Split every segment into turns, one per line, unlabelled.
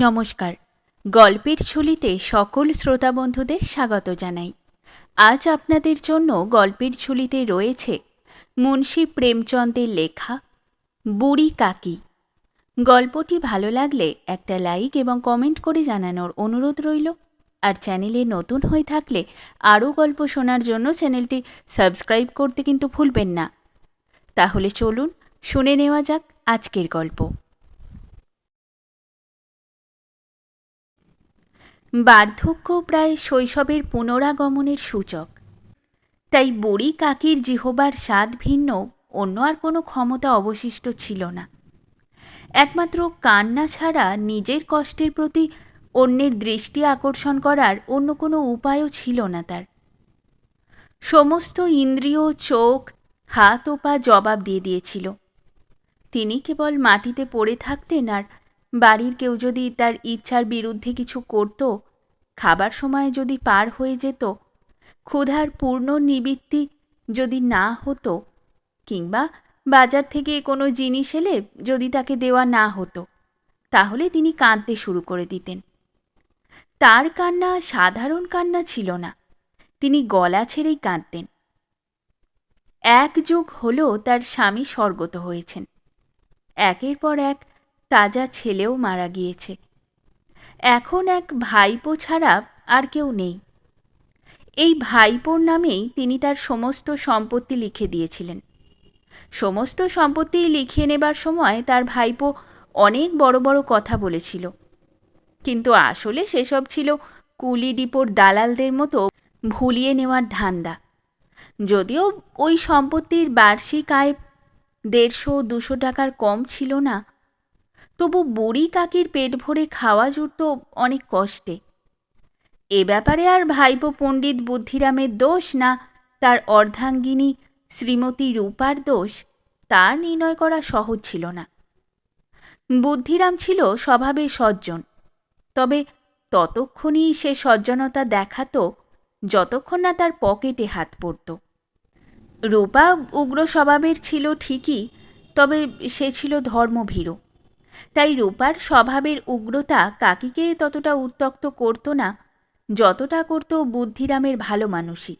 নমস্কার। গল্পের ঝুলিতে সকল শ্রোতা বন্ধুদের স্বাগত জানাই। আজ আপনাদের জন্য গল্পের ঝুলিতে রয়েছে মুন্সী প্রেমচন্দের লেখা, বুড়ি কাকি। গল্পটি ভালো লাগলে একটা লাইক এবং কমেন্ট করে জানানোর অনুরোধ রইল। আর চ্যানেলে নতুন হয়ে থাকলে আরও গল্প শোনার জন্য চ্যানেলটি সাবস্ক্রাইব করতে কিন্তু ভুলবেন না। তাহলে চলুন শুনে নেওয়া যাক আজকের গল্প। বার্ধক্য প্রায় শৈশবের পুনরাগমনের সূচক। তাই বুড়ি কাকির জিহবার স্বাদ ভিন্ন, অন্য আর কোনো ক্ষমতা অবশিষ্ট ছিল না। একমাত্র কান্না ছাড়া নিজের কষ্টের প্রতি অন্যের দৃষ্টি আকর্ষণ করার অন্য কোনো উপায়ও ছিল না তার। সমস্ত ইন্দ্রিয়, চোখ, হাত ও পা জবাব দিয়ে দিয়েছিল। তিনি কেবল মাটিতে পড়ে থাকতেন আর বাড়ির কেউ যদি তার ইচ্ছার বিরুদ্ধে কিছু করত, খাবার সময় যদি পার হয়ে যেত, ক্ষুধার পূর্ণ নিবৃত্তি যদি না হতো, কিংবা বাজার থেকে কোনো জিনিস এলে যদি তাকে দেওয়া না হতো, তাহলে তিনি কাঁদতে শুরু করে দিতেন। তার কান্না সাধারণ কান্না ছিল না, তিনি গলা ছেড়েই কাঁদতেন। এক যুগ হলো তার স্বামী স্বর্গত হয়েছেন। একের পর এক তাজা ছেলেও মারা গিয়েছে। এখন এক ভাইপো ছাড়া আর কেউ নেই। এই ভাইপোর নামেই তিনি তার সমস্ত সম্পত্তি লিখে দিয়েছিলেন। সমস্ত সম্পত্তি লিখিয়ে নেবার সময় তার ভাইপো অনেক বড় বড় কথা বলেছিল। কিন্তু আসলে সেসব ছিল কুলি ডিপোর দালালদের মতো ভুলিয়ে নেওয়ার ধান্দা। যদিও ওই সম্পত্তির বার্ষিক আয় দেড়শো দুশো টাকার কম ছিল না তবু বুড়ি কাকির পেট ভরে খাওয়া জুটত অনেক কষ্টে। এ ব্যাপারে আর ভাইপো পণ্ডিত বুদ্ধিরামের দোষ না, তার অর্ধাঙ্গিনী শ্রীমতী রূপার দোষ, তার নির্ণয় করা সহজ ছিল না। বুদ্ধিরাম ছিল স্বভাবে সজ্জন, তবে ততক্ষণই সে সজ্জনতা দেখাতো, যতক্ষণ না তার পকেটে হাত পড়ত। রূপা উগ্র স্বভাবের ছিল ঠিকই, তবে সে ছিল ধর্মভীরু। তাই রূপার স্বভাবের উগ্রতা কাকিকে ততটা উত্তক্ত করত না, যতটা করত বুদ্ধিরামের ভালো মানুষই।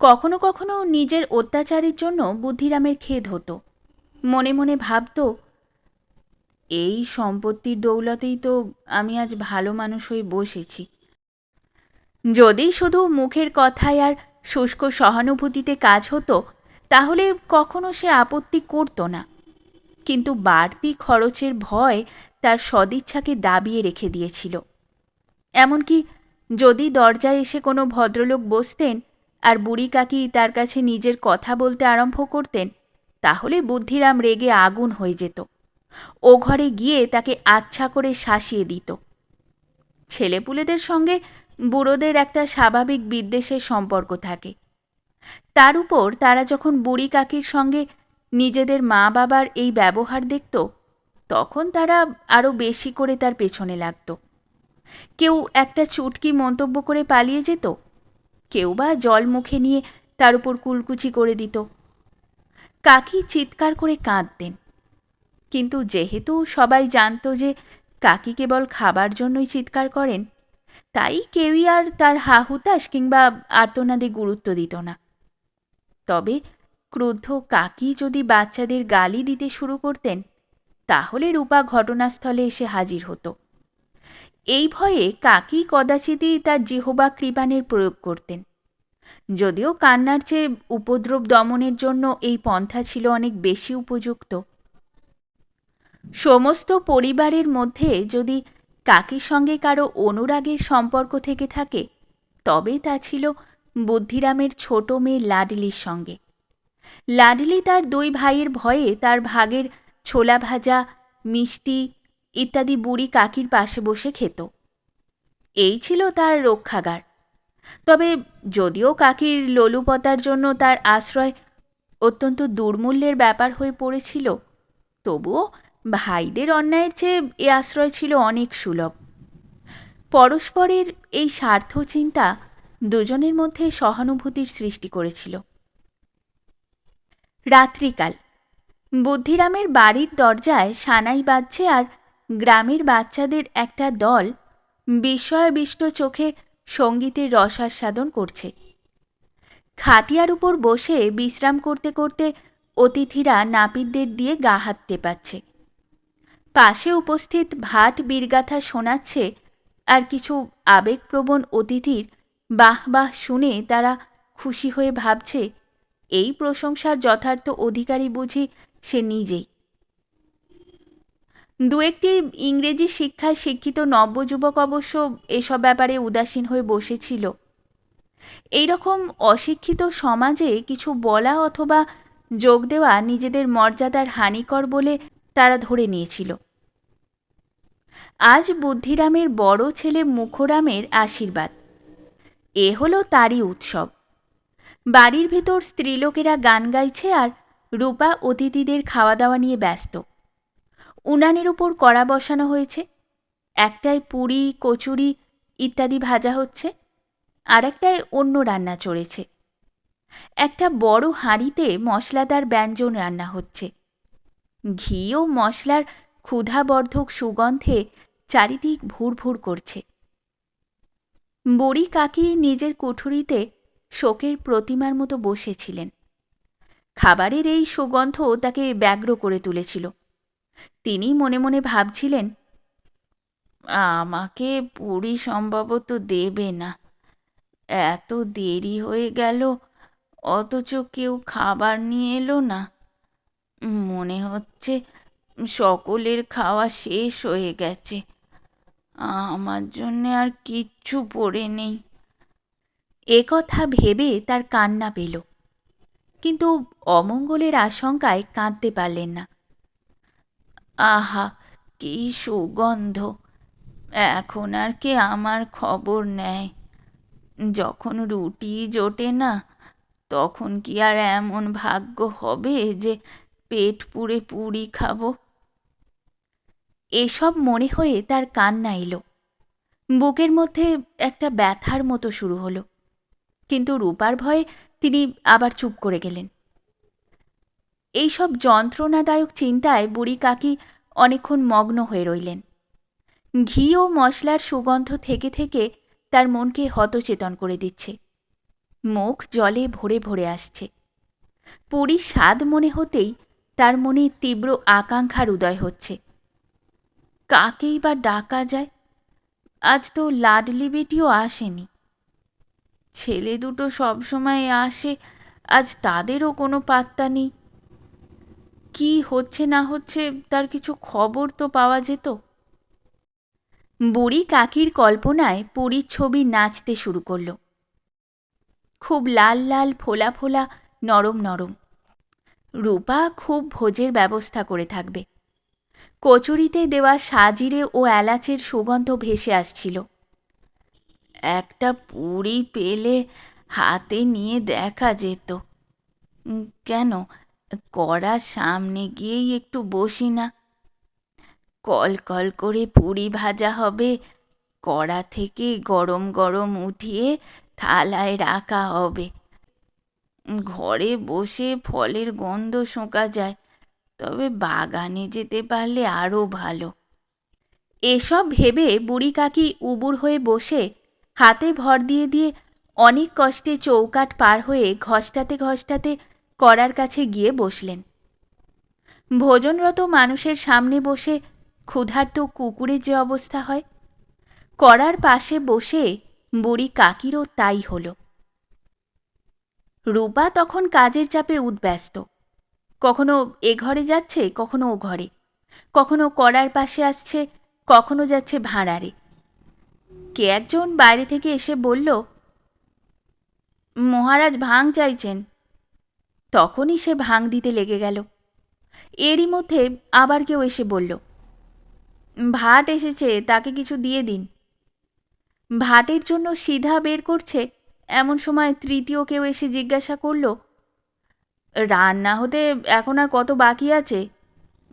কখনো কখনো নিজের অত্যাচারের জন্য বুদ্ধিরামের খেদ হতো। মনে মনে ভাবত, এই সম্পত্তির দৌলতেই তো আমি আজ ভালো মানুষ হয়ে বসেছি। যদি শুধু মুখের কথায় আর শুষ্ক সহানুভূতিতে কাজ হতো, তাহলে কখনো সে আপত্তি করত না। কিন্তু বাড়তি খরচের ভয় তার সদিচ্ছাকে দাবিয়ে রেখে দিয়েছিল। এমনকি যদি দরজায় এসে কোনো ভদ্রলোক বসতেন আর বুড়ি কাকি তার কাছে নিজের কথা বলতে আরম্ভ করতেন, তাহলে বুদ্ধিরাম রেগে আগুন হয়ে যেত। ও ঘরে গিয়ে তাকে আচ্ছা করে শাসিয়ে দিত। ছেলেপুলেদের সঙ্গে বুড়োদের একটা স্বাভাবিক বিদ্বেষের সম্পর্ক থাকে। তার উপর তারা যখন বুড়ি কাকির সঙ্গে নিজেদের মা বাবার এই ব্যবহার দেখত, তখন তারা আরও বেশি করে তার পেছনে লাগত। কেউ একটা চুটকি মন্তব্য করে পালিয়ে যেত, কেউ বা জল মুখে নিয়ে তার উপর কুলকুচি করে দিত। কাকি চিৎকার করে কাঁদতেন। কিন্তু যেহেতু সবাই জানত যে কাকি কেবল খাবার জন্যই চিৎকার করেন, তাই কেউই আর তার হাহুতাস কিংবা আর্তনাদে গুরুত্ব দিত না। তবে ক্রুদ্ধ কাকি যদি বাচ্চাদের গালি দিতে শুরু করতেন, তাহলে রূপা ঘটনাস্থলে এসে হাজির হতো। এই ভয়ে কাকি কদাচিতই তার জিহবা কৃপানের প্রয়োগ করতেন। যদিও কান্নার চেয়ে উপদ্রব দমনের জন্য এই পন্থা ছিল অনেক বেশি উপযুক্ত। সমস্ত পরিবারের মধ্যে যদি কাকির সঙ্গে কারও অনুরাগের সম্পর্ক থেকে থাকে, তবে তা ছিল বুদ্ধিরামের ছোট মেয়ে লাডলির সঙ্গে। লাডলি তার দুই ভাইয়ের ভয়ে তার ভাগের ছোলা ভাজা, মিষ্টি ইত্যাদি বুড়ি কাকির পাশে বসে খেত। এই ছিল তার রক্ষাগার। তবে যদিও কাকির লোলুপতার জন্য তার আশ্রয় অত্যন্ত দুর্মূল্যের ব্যাপার হয়ে পড়েছিল, তবুও ভাইদের অন্যায়ের চেয়ে এ আশ্রয় ছিল অনেক সুলভ। পরস্পরের এই স্বার্থ চিন্তা দুজনের মধ্যে সহানুভূতির সৃষ্টি করেছিল। রাত্রিকাল। বুদ্ধিরামের বাড়ির দরজায় সানাই বাজছে আর গ্রামের বাচ্চাদের একটা দল বিস্ময়াবিষ্ট চোখে সঙ্গীতের রসাস্বাদন করছে। খাটিয়ার উপর বসে বিশ্রাম করতে করতে অতিথিরা নাপিতদের দিয়ে গা হাত টেপাচ্ছে। পাশে উপস্থিত ভাট বীরগাথা শোনাচ্ছে আর কিছু আবেগপ্রবণ অতিথির বাহ বাহ শুনে তারা খুশি হয়ে ভাবছে এই প্রশংসার যথার্থ অধিকারী বুঝি সে নিজেই। দু একটি ইংরেজি শিক্ষায় শিক্ষিত নব্যযুবক অবশ্য এসব ব্যাপারে উদাসীন হয়ে বসেছিল। এই রকম অশিক্ষিত সমাজে কিছু বলা অথবা যোগ দেওয়া নিজেদের মর্যাদার হানিকর বলে তারা ধরে নিয়েছিল। আজ বুদ্ধিরামের বড় ছেলে মুখরামের আশীর্বাদ। এ হলো তারই উৎসব। বাড়ির ভেতর স্ত্রীলোকেরা গান গাইছে আর রূপা অতিথিদের খাওয়া দাওয়া নিয়ে ব্যস্ত। উনানের উপর কড়া বসানো হয়েছে। একটায় পুরি, কচুরি ইত্যাদি ভাজা হচ্ছে। আর একটায় অন্য রান্না চড়েছে। একটা বড় হাঁড়িতে মশলাদার ব্যঞ্জন রান্না হচ্ছে। ঘি ও মশলার ক্ষুধাবর্ধক সুগন্ধে চারিদিক ভুর ভুর করছে। বড়ি কাকি নিজের কুঠুরিতে শোকের প্রতিমার মতো বসেছিলেন। খাবারের এই সুগন্ধ তাকে ব্যগ্র করে তুলেছিল। তিনি মনে মনে ভাবছিলেন, আমাকে পুরী সম্ভবত দেবে না। এত দেরি হয়ে গেল, অথচ কেউ খাবার নিয়ে এলো না। মনে হচ্ছে সকলের খাওয়া শেষ হয়ে গেছে। আমার জন্যে আর কিচ্ছু পড়ে নেই। এ কথা ভেবে তার কান্না পেল। কিন্তু অমঙ্গলের আশঙ্কায় কাঁদতে পারলেন না। আহা, কি সুগন্ধ। এখন আর কে আমার খবর নেয়? যখন রুটি জোটে না, তখন কি আর এমন ভাগ্য হবে যে পেট পুড়ে পুরি খাব? এসব মনে হয়ে তার কান্না এলো। বুকের মধ্যে একটা ব্যথার মতো শুরু হলো। কিন্তু রূপার ভয়ে তিনি আবার চুপ করে গেলেন। এইসব যন্ত্রণাদায়ক চিন্তায় বুড়ি কাকি অনেকক্ষণ মগ্ন হয়ে রইলেন। ঘি ও মশলার সুগন্ধ থেকে থেকে তার মনকে হতচেতন করে দিচ্ছে। মুখ জলে ভরে ভরে আসছে। পুরী স্বাদ মনে হতেই তার মনে তীব্র আকাঙ্ক্ষার উদয় হচ্ছে। কাকেই বা ডাকা যায়? আজ তো লাডলি বেটিও আসেনি। ছেলে দুটো সবসময় আসে, আজ তাদেরও কোনো পাত্তা নেই। কি হচ্ছে না হচ্ছে তার কিছু খবর তো পাওয়া যেত। বুড়ি কাকির কল্পনায় পুরীর ছবি নাচতে শুরু করল। খুব লাল লাল, ফোলা ফোলা, নরম নরম। রূপা খুব ভোজের ব্যবস্থা করে থাকবে। কচুরিতে দেওয়া সাজিরে ও এলাচের সুগন্ধ ভেসে আসছিল। একটা পুরি পেলে হাতে নিয়ে দেখা যেত। কেন? কড়ার সামনে গিয়েই একটু বসি না। কল কল করে পুরি ভাজা হবে। কড়া থেকে গরম গরম উঠিয়ে থালায় রাখা হবে। ঘরে বসে ফলের গন্ধ শোঁকা যায়, তবে বাগানে যেতে পারলে আরও ভালো। এসব ভেবে বুড়ি কাকি উবুর হয়ে বসে হাতে ভর দিয়ে দিয়ে অনেক কষ্টে চৌকাট পার হয়ে ঘষ্টাতে ঘষ্টাতে করার কাছে গিয়ে বসলেন। ভোজনরত মানুষের সামনে বসে ক্ষুধার্ত কুকুরের যে অবস্থা হয়, করার পাশে বসে বুড়ি কাকিরও তাই হল। রূপা তখন কাজের চাপে উদ্ব্যস্ত। কখনো এ ঘরে যাচ্ছে, কখনো ও ঘরে। কখনো করার পাশে আসছে, কখনো যাচ্ছে ভাঁড়ারে। কে একজন বাইরে থেকে এসে বলল, মহারাজ ভাং চাইছেন। তখনই সে ভাং দিতে লেগে গেল। এরই মধ্যে আবার কেউ এসে বলল, ভাট এসেছে, তাকে কিছু দিয়ে দিন। ভাটের জন্য সিধা বের করছে, এমন সময় তৃতীয় কেউ এসে জিজ্ঞাসা করল, রান্না হতে এখন আর কত বাকি আছে?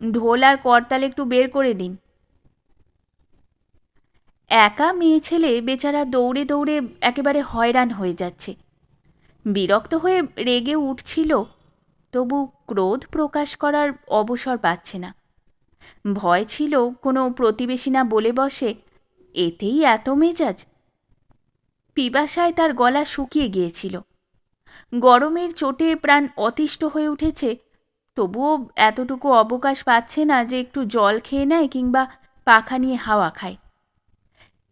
ঢোল আর করতাল একটু বের করে দিন। একা মেয়ে ছেলে বেচারা দৌড়ে দৌড়ে একেবারে হয়রান হয়ে যাচ্ছে। বিরক্ত হয়ে রেগে উঠছিল, তবু ক্রোধ প্রকাশ করার অবসর পাচ্ছে না। ভয় ছিল কোনো প্রতিবেশী না বলে বসে, এতেই এত মেজাজ? পিপাসায় তার গলা শুকিয়ে গিয়েছিল। গরমের চোটে প্রাণ অতিষ্ঠ হয়ে উঠেছে, তবুও এতটুকু অবকাশ পাচ্ছে না যে একটু জল খেয়ে নেয় কিংবা পাখা নিয়ে হাওয়া খায়।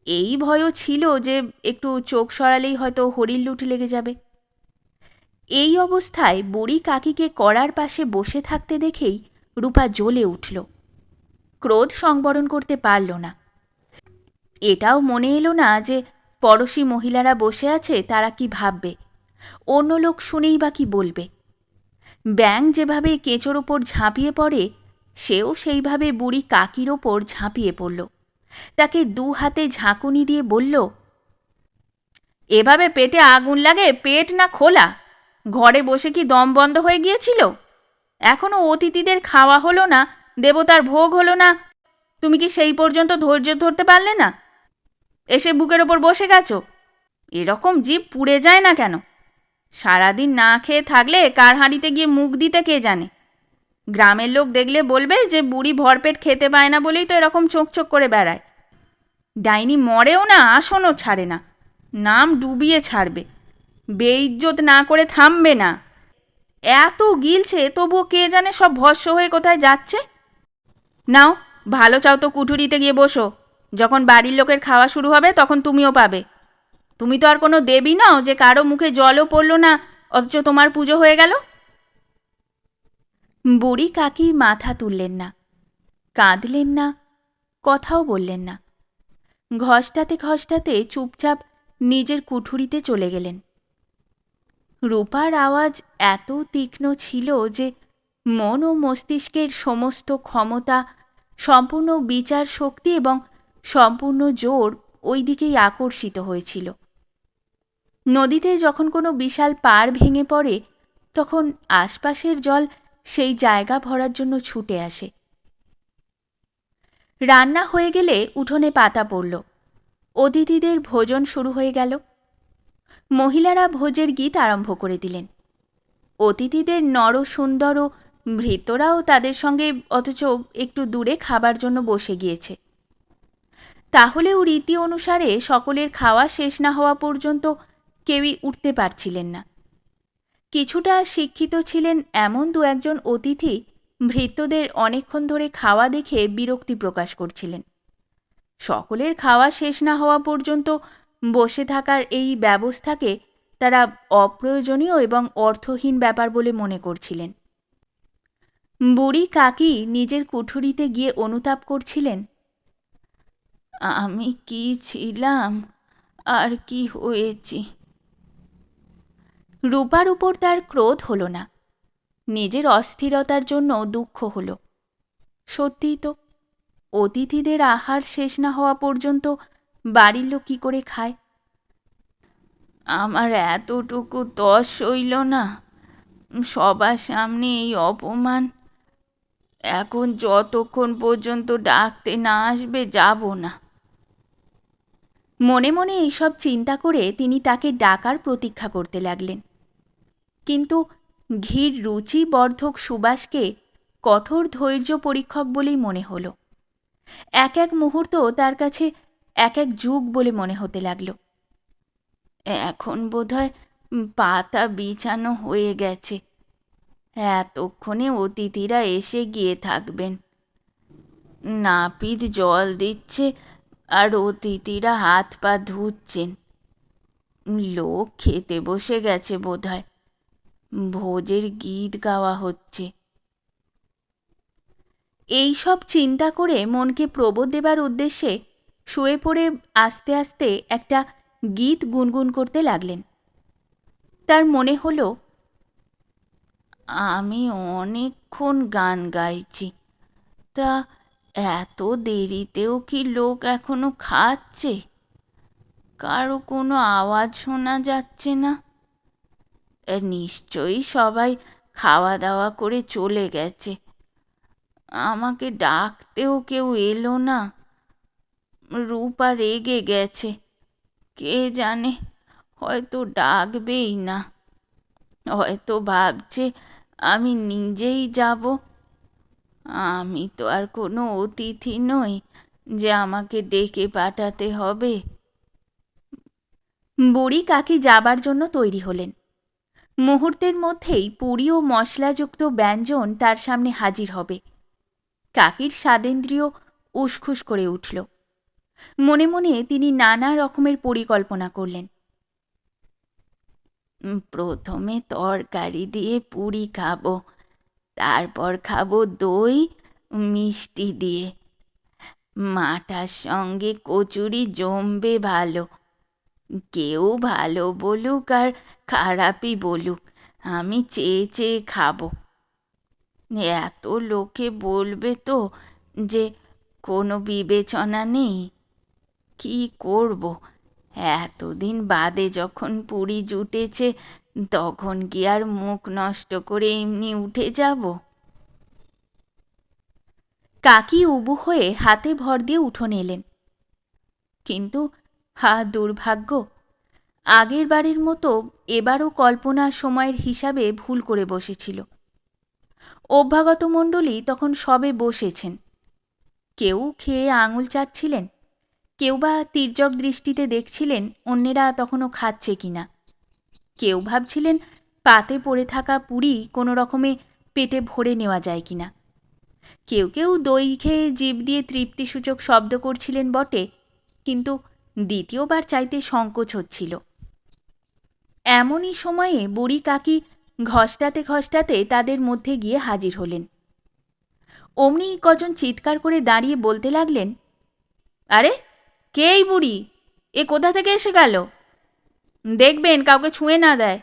এই ভয়ও ছিল যে একটু চোখ সরালেই হয়তো হরির লুট লেগে যাবে। এই অবস্থায় বুড়ি কাকিকে কড়ার পাশে বসে থাকতে দেখেই রূপা জ্বলে উঠল। ক্রোধ সংবরণ করতে পারল না। এটাও মনে এলো না যে পড়শি মহিলারা বসে আছে, তারা কি ভাববে? অন্য লোক শুনেই বা কি বলবে? ব্যাং যেভাবে কেঁচোর ওপর ঝাঁপিয়ে পড়ে, সেও সেইভাবে বুড়ি কাকির ওপর ঝাঁপিয়ে পড়ল। তাকে দু হাতে ঝাঁকুনি দিয়ে বলল, এভাবে পেটে আগুন লাগে, পেট না খোলা? ঘরে বসে কি দম বন্ধ হয়ে গিয়েছিল? এখনও অতিথিদের খাওয়া হলো না, দেবতার ভোগ হলো না। তুমি কি সেই পর্যন্ত ধৈর্য ধরতে পারলে না? এসে বুকের ওপর বসে গেছো? এরকম জীব পুড়ে যায় না কেন? সারাদিন না খেয়ে থাকলে কার হাঁড়িতে গিয়ে মুখ দিতে কে জানে? গ্রামের লোক দেখলে বলবে যে বুড়ি ভরপেট খেতে পায় না বলেই তো এরকম চোখ চোখ করে বেড়ায়। ডাইনি মরেও না, আসনও ছাড়ে না। নাম ডুবিয়ে ছাড়বে। বেইজ্জত না করে থামবে না। এত গিলছে, তবুও কে জানে সব ভস্য হয়ে কোথায় যাচ্ছে? নাও, ভালো চাও তো কুঠুরিতে গিয়ে বসো। যখন বাড়ির লোকের খাওয়া শুরু হবে, তখন তুমিও পাবে। তুমি তো আর কোনো দেবী নাও যে কারও মুখে জলও পড়ল না, অথচ তোমার পুজো হয়ে গেল। বুড়ি কাকি মাথা তুললেন না। কাঁদলেন না, কথাও বললেন না। ঘষ্টাতে ঘষ্টাতে চুপচাপ নিজের কুঠুরিতে চলে গেলেন। রূপার আওয়াজ এত তীক্ষ্ণ ছিল যে মন ও মস্তিষ্কের সমস্ত ক্ষমতা, সম্পূর্ণ বিচার শক্তি এবং সম্পূর্ণ জোর ওই দিকেই আকর্ষিত হয়েছিল। নদীতে যখন কোনো বিশাল পাড় ভেঙে পড়ে, তখন আশপাশের জল সেই জায়গা ভরার জন্য ছুটে আসে। রান্না হয়ে গেলে উঠোনে পাতা পড়ল। অতিথিদের ভোজন শুরু হয়ে গেল। মহিলারা ভোজের গীত আরম্ভ করে দিলেন। অতিথিদের নর সুন্দর ও ভৃতরাও তাদের সঙ্গে অথচ একটু দূরে খাবার জন্য বসে গিয়েছে। তাহলেও রীতি অনুসারে সকলের খাওয়া শেষ না হওয়া পর্যন্ত কেউই উঠতে পারছিলেন না। কিছুটা শিক্ষিত ছিলেন এমন দু একজন অতিথি ভৃত্যদের অনেকক্ষণ ধরে খাওয়া দেখে বিরক্তি প্রকাশ করছিলেন। সকলের খাওয়া শেষ না হওয়া পর্যন্ত বসে থাকার এই ব্যবস্থাকে তারা অপ্রয়োজনীয় এবং অর্থহীন ব্যাপার বলে মনে করছিলেন। বুড়ি কাকি নিজের কুঠুরিতে গিয়ে অনুতাপ করছিলেন, আমি কি ছিলাম? আর কি হয়েছি? রূপার উপর তার ক্রোধ হলো না। নিজের অস্থিরতার জন্য দুঃখ হলো। সত্যিই তো, অতিথিদের আহার শেষ না হওয়া পর্যন্ত বাড়ির লোক কী করে খায়? আমার এতটুকু তস হইল না। সবার সামনে এই অপমান। এখন যতক্ষণ পর্যন্ত ডাকতে না আসবে যাব না। মনে মনে এইসব চিন্তা করে তিনি তাকে ডাকার প্রতীক্ষা করতে লাগলেন। কিন্তু ঘির রুচি বর্ধক সুবাসকে কঠোর ধৈর্য পরীক্ষক বলেই মনে হলো। এক এক মুহূর্ত তার কাছে এক এক যুগ বলে মনে হতে লাগল। এখন বোধহয় পাতা বিছানো হয়ে গেছে। এতক্ষণে অতিথিরা এসে গিয়ে থাকবেন। নাপিত জল দিচ্ছে আর অতিথিরা হাত পা ধুচ্ছেন। লোক খেতে বসে গেছে বোধহয়। ভোজের গীত গাওয়া হচ্ছে। এই সব চিন্তা করে মনকে প্রবোধ দেবার উদ্দেশ্যে শুয়ে পড়ে আস্তে আস্তে একটা গীত গুনগুন করতে লাগলেন। তার মনে হলো, আমি অনেকক্ষণ গান গাইছি, তা এত দেরিতেও কি লোক এখনও খাচ্ছে? কারও কোনো আওয়াজ শোনা যাচ্ছে না। নিশ্চয়ই সবাই খাওয়া দাওয়া করে চলে গেছে। আমাকে ডাকতেও কেউ এলো না। রূপা রেগে গেছে। কে জানে, হয়তো ডাকবেই না। হয়তো ভাবছে, আমি নিজেই যাব। আমি তো আর কোনো অতিথি নই যে আমাকে ডেকে পাঠাতে হবে। বুড়ি কাকি যাবার জন্য তৈরি হলেন। মুহূর্তের মধ্যেই পুরি ও মশলাযুক্ত ব্যঞ্জন তার সামনে হাজির হবে। কাকির স্বাদেন্দ্রিয় উসখুস করে উঠল। মনে মনে তিনি নানা রকমের পরিকল্পনা করলেন। প্রথমে তরকারি দিয়ে পুরি খাব, তারপর খাব দই, মিষ্টি দিয়ে। মাটার সঙ্গে কচুরি জমবে ভালো। কেউ ভালো বলুক আর খারাপই বলুক, আমি চেয়ে চেয়ে খাব। এত লোকে বলবে তো যে কোনো বিবেচনা নেই। কি করব? এতদিন বাদে যখন পুরী জুটেছে, তখন কি আর মুখ নষ্ট করে এমনি উঠে যাব? কাকি উবু হয়ে হাতে ভর দিয়ে উঠোনে এলেন। কিন্তু হা, দুর্ভাগ্য। আগের বারের মতো এবারও কল্পনা সময়ের হিসাবে ভুল করে বসেছিল। অভ্যাগত মণ্ডলী তখন সবে বসেছেন। কেউ খেয়ে আঙুল চাটছিলেন, কেউ বা তির্যক দৃষ্টিতে দেখছিলেন অন্যেরা তখনও খাচ্ছে কিনা কেউ ভাবছিলেন পাতে পড়ে থাকা পুরি কোনো রকমে পেটে ভরে নেওয়া যায় কিনা কেউ কেউ দই খেয়ে জিভ দিয়ে তৃপ্তিসূচক শব্দ করছিলেন বটে, কিন্তু দ্বিতীয়বার চাইতে সংকোচ হচ্ছিল। এমনই সময়ে বুড়ি কাকি ঘষ্টাতে ঘষ্টাতে তাদের মধ্যে গিয়ে হাজির হলেন। অমনি কজন চিৎকার করে দাঁড়িয়ে বলতে লাগলেন, আরে, কে এই বুড়ি? এ কোথা থেকে এসে গেল? দেখবেন, কাউকে ছুঁয়ে না দেয়।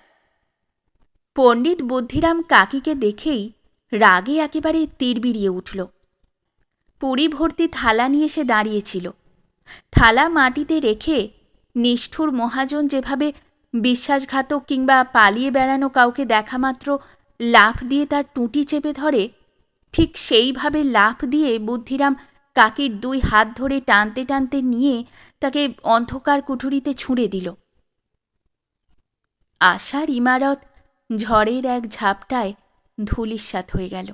পণ্ডিত বুদ্ধিরাম কাকিকে দেখেই রাগে একেবারে তীর বিড়িয়ে উঠল। পুরী ভর্তি থালা নিয়ে সে দাঁড়িয়েছিল থালা মাটিতে রেখে নিষ্ঠুর মহাজন যেভাবে বিশ্বাসঘাতক কিংবা পালিয়ে বেড়ানো কাউকে দেখা মাত্র লাফ দিয়ে তার টুঁটি চেপে ধরে, ঠিক সেইভাবে লাফ দিয়ে বুদ্ধিরাম কাকির দুই হাত ধরে টানতে টানতে নিয়ে তাকে অন্ধকার কুঠুরিতে ছুঁড়ে দিল। আশার ইমারত ঝড়ের এক ঝাপটায় ধুলিস্বাত হয়ে গেল।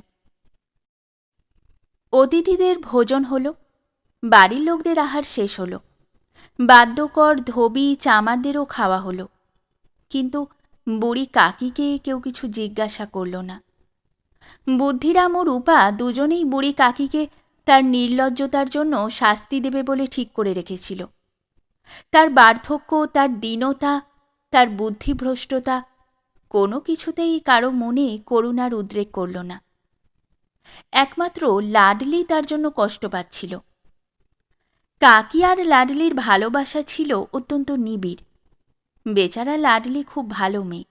অতিথিদের ভোজন হলো। বাড়ির লোকদের আহার শেষ হলো। বাদ্যকর, ধোবি, চামারদেরও খাওয়া হলো। কিন্তু বুড়ি কাকিকে কেউ কিছু জিজ্ঞাসা করল না। বুদ্ধিরাম ও রূপা দুজনেই বুড়ি কাকিকে তার নির্লজ্জতার জন্য শাস্তি দেবে বলে ঠিক করে রেখেছিল। তার বার্ধক্য, তার দীনতা, তার বুদ্ধিভ্রষ্টতা কোনো কিছুতেই কারও মনে করুণার উদ্রেক করল না। একমাত্র লাডলি তার জন্য কষ্ট পাচ্ছিল। কাকি আর লাডলির ভালোবাসা ছিল অত্যন্ত নিবিড়। বেচারা লাডলি খুব ভালো মেয়ে।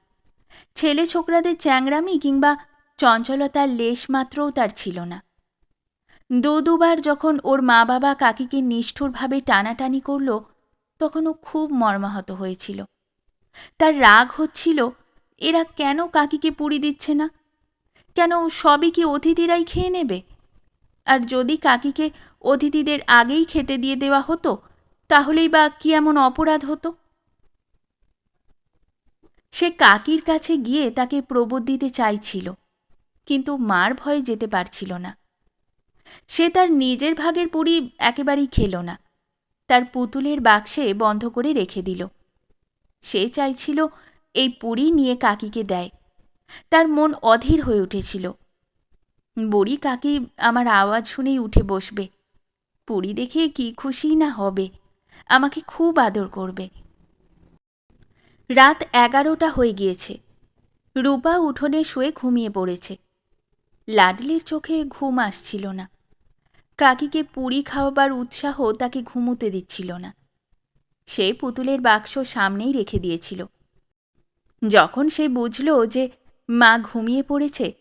ছেলে ছোকরাদের চ্যাংরামি কিংবা চঞ্চলতার লেশ মাত্রও তার ছিল না। দু দুবার যখন ওর মা বাবা কাকিকে নিষ্ঠুরভাবে টানাটানি করল, তখন ও খুব মর্মাহত হয়েছিল। তার রাগ হচ্ছিল, এরা কেন কাকিকে পুরি দিচ্ছে না? কেন সবই কি অতিথিরাই খেয়ে নেবে? আর যদি কাকিকে অতিথিদের আগেই খেতে দিয়ে দেওয়া হতো, তাহলেই বা কি এমন অপরাধ হতো? সে কাকির কাছে গিয়ে তাকে প্রবোধ দিতে চাইছিল, কিন্তু মার ভয়ে যেতে পারছিল না। সে তার নিজের ভাগের পুরি একেবারেই খেল না, তার পুতুলের বাক্সে বন্ধ করে রেখে দিল। সে চাইছিল এই পুরি নিয়ে কাকিকে দেয়, তার মন অধীর হয়ে উঠেছিল। বুড়ি কাকি আমার আওয়াজ শুনেই উঠে বসবে পুরি দেখে কি খুশি না হবে? আমাকে খুব আদর করবে। রাত এগারোটা হয়ে গিয়েছে। রূপা উঠোনে শুয়ে ঘুমিয়ে পড়েছে। লাডলির চোখে ঘুম আসছিল না। কাকিকে পুরি খাওয়াবার উৎসাহ তাকে ঘুমুতে দিচ্ছিল না। সে পুতুলের বাক্স সামনেই রেখে দিয়েছিল। যখন সে বুঝল যে মা ঘুমিয়ে পড়েছে,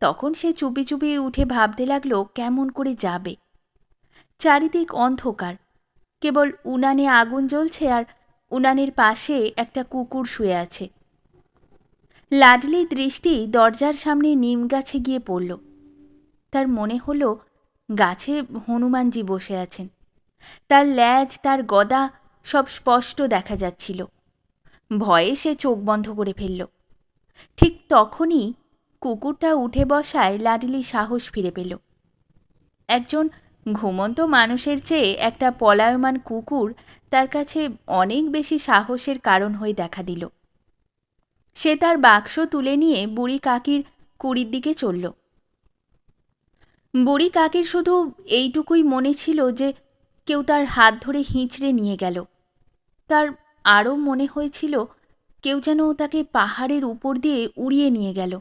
তখন সে চুপি চুপি উঠে ভাবতে লাগল কেমন করে যাবে। চারিদিক অন্ধকার। কেবল উনানে আগুন জ্বলছে আর উনানের পাশে একটা কুকুর শুয়ে আছে। লাডলি দৃষ্টি দরজার সামনে নিম গাছে গিয়ে পড়ল। তার মনে হলো, গাছে হনুমানজি বসে আছেন। তার ল্যাজ, তার গদা সব স্পষ্ট দেখা যাচ্ছিল। ভয়ে সে চোখ বন্ধ করে ফেলল। ঠিক তখনই কুকুরটা উঠে বসায় লাডলি সাহস ফিরে পেল। একজন ঘুমন্ত মানুষের চেয়ে একটা পলায়মান কুকুর তার কাছে অনেক বেশি সাহসের কারণ হয়ে দেখা দিল। সে তার বাক্স তুলে নিয়ে বুড়ি কাকির কুড়ির দিকে চলল। বুড়ি কাকির শুধু এইটুকুই মনে ছিল যে কেউ তার হাত ধরে হিঁচড়ে নিয়ে গেল। তার আরও মনে হয়েছিল কেউ যেন তাকে পাহাড়ের উপর দিয়ে উড়িয়ে নিয়ে গেল।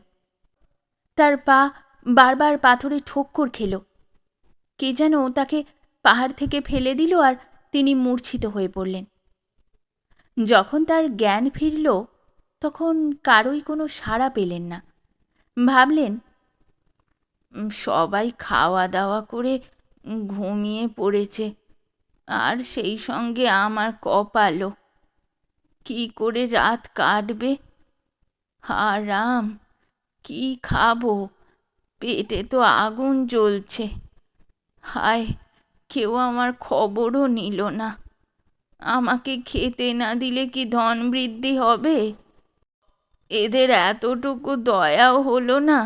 তার পা বারবার পাথরে ঠোক্কর খেল। কে যেন তাকে পাহাড় থেকে ফেলে দিল আর তিনি মূর্ছিত হয়ে পড়লেন। যখন তার জ্ঞান ফিরল, তখন কারোই কোনো সাড়া পেলেন না। ভাবলেন সবাই খাওয়া দাওয়া করে ঘুমিয়ে পড়েছে, আর সেই সঙ্গে আমার কপালও। কি করে রাত কাটবে? হারাম কি খাব? পেটে তো আগুন জ্বলছে। হায়, কেউ আমার খবরও নিল না। আমাকে খেতে না দিলে কি ধন বৃদ্ধি হবে? এদের এতটুকু দয়াও হলো না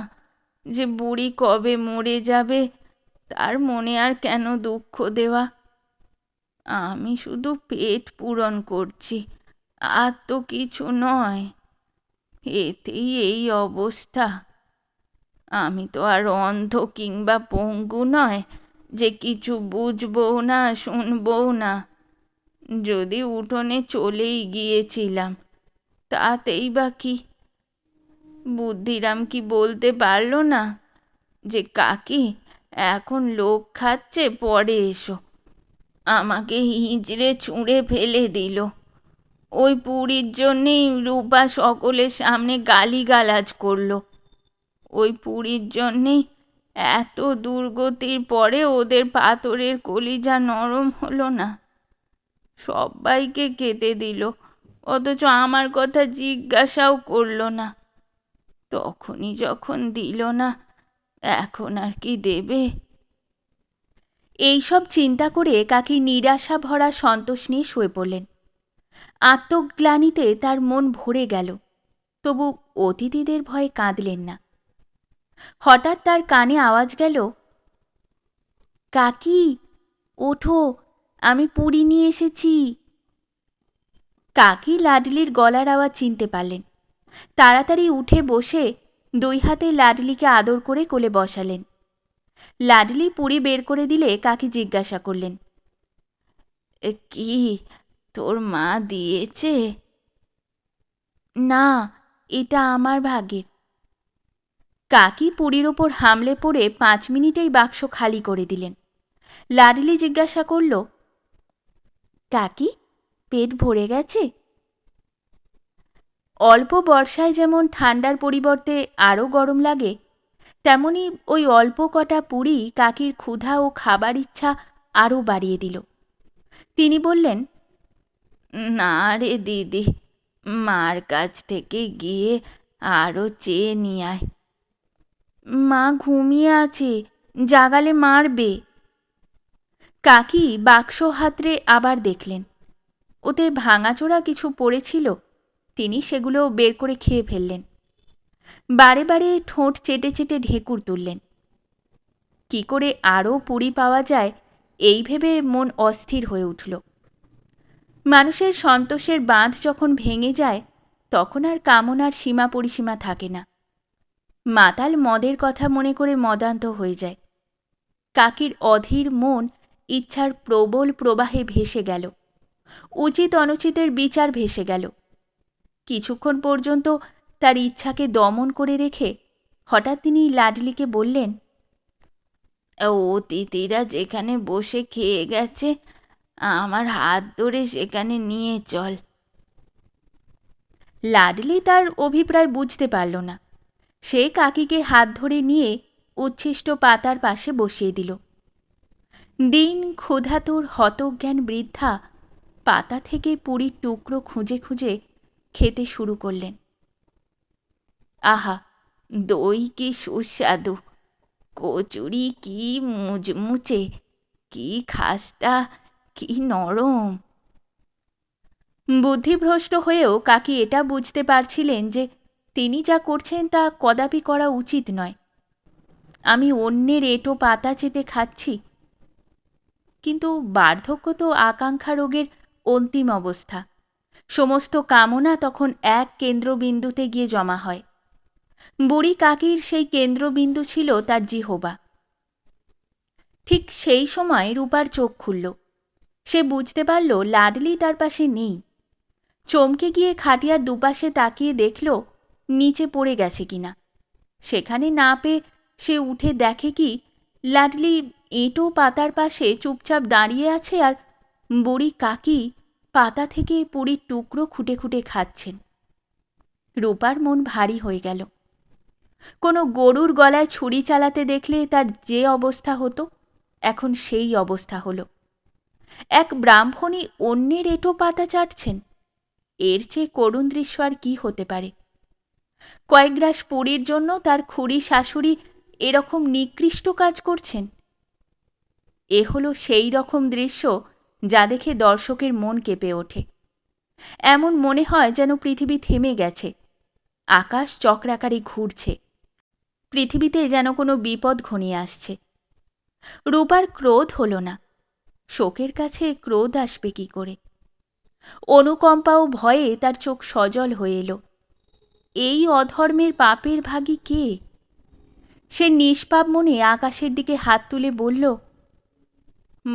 যে বুড়ি কবে মরে যাবে, তার মনে আর কেন দুঃখ দেওয়া? আমি শুধু পেট পূরণ করছি, আর তো কিছু নয়। এতেই এই অবস্থা। আমি তো আর অন্ধ কিংবা পঙ্গু নয় যে কিছু বুঝব না শুনব না। যদি উঠোনে চলেই গিয়েছিলাম, তাতেই বা কি? বুদ্ধিরাম কি বলতে পারল না যে, কাকি, এখন লোক খাচ্ছে, পরে এসো। আমাকে হিঁচড়ে ছুঁড়ে ফেলে দিল। ওই পুরীর জন্যেই রূপা সকলের সামনে গালিগালাজ করল। ওই পুরীর জন্যেই এত দুর্গতির পরে ওদের পাথরের কলিজা নরম হলো না। সবাইকে খেতে দিল, অথচ আমার কথা জিজ্ঞাসাও করল না। তখনই যখন দিল না, এখন আর কি দেবে? এইসব চিন্তা করে কাকি নিরাশা ভরা সন্তোষ নিয়ে শুয়ে পড়লেন। আত্মগ্লানিতে তার মন ভরে গেল, তবু অতিথিদের ভয়ে কাঁদলেন না। হঠাৎ তার কানে আওয়াজ গেল, কাকি, ওঠো, আমি পুরী নিয়ে এসেছি। কাকি লাডলির গলার আওয়াজ চিনতে পারলেন। তাড়াতাড়ি উঠে বসে দুই হাতে লাডলিকে আদর করে কোলে বসালেন। লাডলি পুরি বের করে দিলে কাকি জিজ্ঞাসা করলেন কি, তোর মা দিয়েছে? না, এটা আমার ভাগের কাকি পুরীর ওপর হামলে পড়ে পাঁচ মিনিটেই বাক্স খালি করে দিলেন। লাডলি জিজ্ঞাসা করল, কাকি, পেট ভরে গেছে? অল্প বর্ষায় যেমন ঠান্ডার পরিবর্তে আরও গরম লাগে, তেমনি ওই অল্প কটা পুরি কাকির ক্ষুধা ও খাবার ইচ্ছা আরও বাড়িয়ে দিল। তিনি বললেন, না রে দিদি, মার কাছ থেকে গিয়ে আরও চেয়ে নিয়ে আয়। মা ঘুমিয়ে আছে, জাগালে মারবে। কাকি বাক্স হাতরে আবার দেখলেন। ওতে ভাঙাচোরা কিছু পড়েছিল, তিনি সেগুলো বের করে খেয়ে ফেললেন। বারে বারে ঠোঁট চেটে চেটে ঢেকুর তুললেন। কি করে আরও পুরি পাওয়া যায়, এই ভেবে মন অস্থির হয়ে উঠল। মানুষের সন্তোষের বাঁধ যখন ভেঙে যায়, তখন আর কামনার সীমা পরিসীমা থাকে না। মাতাল মদের কথা মনে করে মদান্ত হয়ে যায়। কাকির অধীর মন ইচ্ছার প্রবল প্রবাহে ভেসে গেল। উচিত অনুচিতের বিচার ভেসে গেল। কিছুক্ষণ পর্যন্ত তার ইচ্ছাকে দমন করে রেখে হঠাৎ তিনি লাডলিকে বললেন অতিথিরা যেখানে বসে খেয়ে গেছে, আমার হাত ধরে সেখানে নিয়ে চল লাডলি তার অভিপ্রায় বুঝতে পারল না। সে কাকিকে হাত ধরে নিয়ে উচ্ছিষ্ট পাতার পাশে বসিয়ে দিল। দিন ক্ষুধাতুর হতজ্ঞান বৃদ্ধা পাতা থেকে পুরীর টুকরো খুঁজে খুঁজে খেতে শুরু করলেন। আহা, দই কি সুস্বাদু, কচুরি কি মুচমুচে, কি খাস্তা, কি নরম। বুদ্ধিভ্রষ্ট হয়েও কাকি এটা বুঝতে পারছিলেন যে তিনি যা করছেন তা কদাপি করা উচিত নয়। আমি অন্যের এঁটো পাতা চেটে খাচ্ছি। কিন্তু বার্ধক্য তো আকাঙ্ক্ষা রোগের অন্তিম অবস্থা। সমস্ত কামনা তখন এক কেন্দ্রবিন্দুতে গিয়ে জমা হয়। বুড়ি কাকির সেই কেন্দ্রবিন্দু ছিল তার জিহবা। ঠিক সেই সময় রূপার চোখ খুলল। সে বুঝতে পারল লাডলি তার পাশে নেই। চমকে গিয়ে খাটিয়ার দুপাশে তাকিয়ে দেখল নিচে পড়ে গেছে কিনা। সেখানে না পেয়ে সে উঠে দেখে কি লাডলি এঁটো পাতার পাশে চুপচাপ দাঁড়িয়ে আছে আর বুড়ি কাকি পাতা থেকে পুরীর টুকরো খুঁটে খুঁটে খাচ্ছেন। রূপার মন ভারী হয়ে গেল। কোনো গরুর গলায় ছুরি চালাতে দেখলে তার যে অবস্থা হতো, এখন সেই অবস্থা হলো। এক ব্রাহ্মণী অন্যের এঁটো পাতা চাটছেন। এর চেয়ে করুণ দৃশ্য আর কি হতে পারে? কয়েক গ্রাস পুরীর জন্য তার খুড়ি শাশুড়ি এরকম নিকৃষ্ট কাজ করছেন। এ হলো সেই রকম দৃশ্য যা দেখে দর্শকের মন কেঁপে ওঠে। এমন মনে হয় যেন পৃথিবী থেমে গেছে। আকাশ চক্রাকারে ঘুরছে। পৃথিবীতে যেন কোনো বিপদ ঘনিয়ে আসছে। রূপার ক্রোধ হলো না। শোকের কাছে ক্রোধ আসবে কি করে? অনুকম্পা ও ভয়ে তার চোখ সজল হয়ে এলো। এই অধর্মের পাপের ভাগী কে? সে নিষ্পাপ মনে আকাশের দিকে হাত তুলে বলল,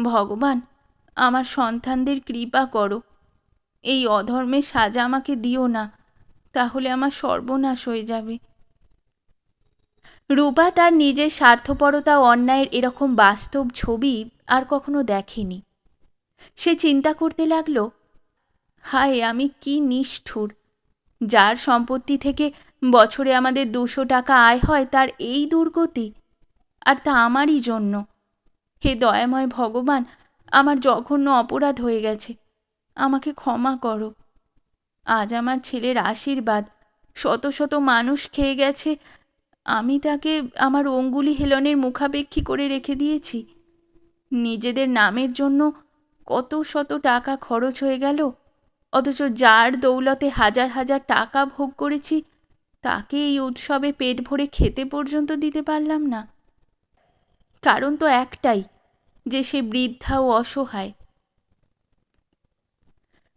ভগবান, আমার সন্তানদের কৃপা করো। এই অধর্মের সাজা আমাকে দিও না, তাহলে আমার সর্বনাশ হয়ে যাবে। রূপা তার নিজের স্বার্থপরতা, অন্যায়ের এরকম বাস্তব ছবি আর কখনো দেখেনি। সে চিন্তা করতে লাগল, হায়, আমি কি নিষ্ঠুর। যার সম্পত্তি থেকে বছরে আমাদের দুশো টাকা আয় হয়, তার এই দুর্গতি আর তা আমারই জন্য। হে দয়াময় ভগবান, আমার জঘন্য অপরাধ হয়ে গেছে। আমাকে ক্ষমা করো। আজ আমার ছেলের আশীর্বাদ। শত শত মানুষ খেয়ে গেছে। আমি তাকে আমার অঙ্গুলি হেলনের মুখাপেক্ষী করে রেখে দিয়েছি। নিজেদের নামের জন্য কত শত টাকা খরচ হয়ে গেল। অথচ যার দৌলতে হাজার হাজার টাকা ভোগ করেছি, তাকে এই উৎসবে পেট ভরে খেতে পর্যন্ত দিতে পারলাম না। কারণ তো একটাই, যে সে বৃদ্ধা ও অসহায়।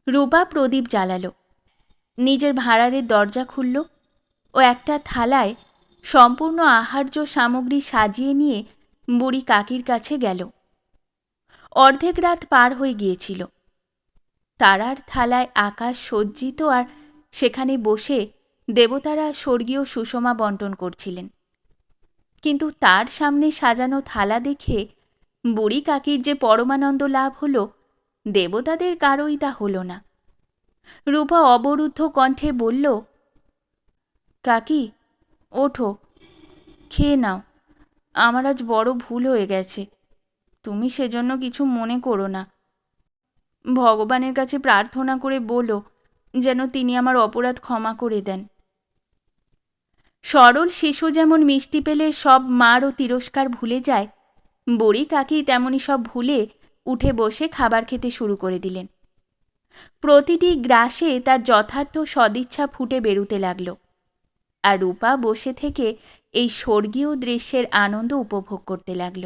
রূপা প্রদীপ জ্বালালো। নিজের ভাঁড়ারের দরজা খুলল ও একটা থালায় সম্পূর্ণ আহার্য সামগ্রী সাজিয়ে নিয়ে বুড়ি কাকির কাছে গেল। অর্ধেক রাত পার হয়ে গিয়েছিল। তারার থালায় আকাশ সজ্জিত আর সেখানে বসে দেবতারা স্বর্গীয় সুষমা বন্টন করছিলেন। কিন্তু তার সামনে সাজানো থালা দেখে বুড়ি কাকির যে পরমানন্দ লাভ হলো, দেবতাদের কারোই তা হলো না। রূপা অবরুদ্ধ কণ্ঠে বলল, কাকি, ওঠো, খেয়ে নাও। আমার আজ বড় ভুল হয়ে গেছে। তুমি সেজন্য কিছু মনে করো না। ভগবানের কাছে প্রার্থনা করে বলো যেন তিনি আমার অপরাধ ক্ষমা করে দেন। সরল শিশু যেমন মিষ্টি পেলে সব মার ও তিরস্কার ভুলে যায়, বড়ি কাকি তেমনি সব ভুলে উঠে বসে খাবার খেতে শুরু করে দিলেন। প্রতিটি গ্রাসে তার যথার্থ সদিচ্ছা ফুটে বেরুতে লাগল, আর রূপা বসে থেকে এই স্বর্গীয় দৃশ্যের আনন্দ উপভোগ করতে লাগল।